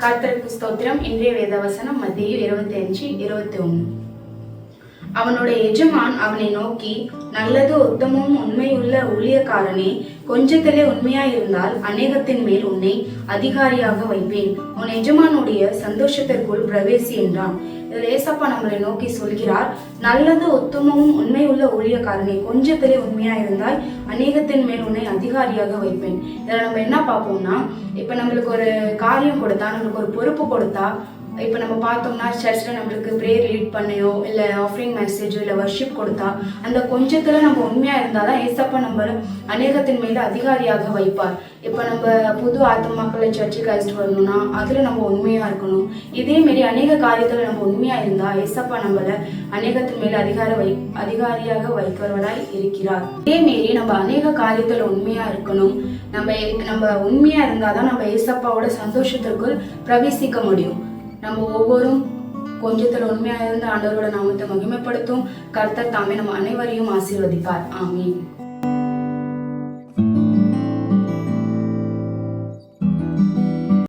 கர்த்தருக்கு ஸ்தோத்திரம் இன்றைய வேதவசனம் மத்திய இருபத்தி அஞ்சு இருபத்தி ஒன்று அவனுடைய எஜமான் அவனை நோக்கி நல்லது உத்தமும் உள்ள ஊழியக்காரனே கொஞ்சத்திலே உண்மையாயிருந்தால் அநேகத்தின் மேல் உன்னை அதிகாரியாக வைப்பேன். உன் எஜமானுடைய சந்தோஷத்திற்குள் பிரவேசி என்றான். இதில் ஏசப்பா நம்மளை நோக்கி சொல்கிறார் நல்லது உத்தமமும் உண்மையுள்ள ஊழியக்காரனே கொஞ்சத்திலே உண்மையாயிருந்தால் அநேகத்தின் மேல் உன்னை அதிகாரியாக வைப்பேன். இதில் நம்ம என்ன பார்ப்போம்னா இப்போ நம்மளுக்கு ஒரு காரியம் கொடுத்தா நம்மளுக்கு ஒரு பொறுப்பு கொடுத்தா இப்போ நம்ம பார்த்தோம்னா சர்ச்சில் நம்மளுக்கு ப்ரேயர் லீட் பண்ணையோ இல்லை ஆஃபரிங் மெசேஜோ இல்லை வர்ஷிப் கொடுத்தா அந்த கொஞ்சத்தில் நம்ம உண்மையாக இருந்தால் தான் ஏசப்பா நம்ம அநேகத்தின் மேலே அதிகாரியாக வைப்பார். இப்போ நம்ம புது ஆத்மாக்களை சர்ச்சுக்கு அழைச்சிட்டு வரணும்னா அதில் நம்ம உண்மையாக இருக்கணும். இதேமாரி அநேக காரியத்தில் நம்ம உண்மையாக இருந்தால் ஏசப்பா நம்மளை அநேகத்தின் மேலே அதிகார வை அதிகாரியாக வைக்கிறவராய் இருக்கிறார். இதேமாரி நம்ம அநேக காரியத்தில் உண்மையாக இருக்கணும். நம்ம நம்ம உண்மையாக இருந்தால் தான் நம்ம ஏசப்பாவோட சந்தோஷத்திற்குள் பிரவேசிக்க முடியும். நம்ம ஒவ்வொரும் கொஞ்சத்தில் உண்மையாக இருந்து ஆண்டவரோட நாமத்தை மகிமைப்படுத்தும். கர்த்தர் தாமே நம்ம அனைவரையும் ஆசீர்வதிப்பார். ஆமீன்.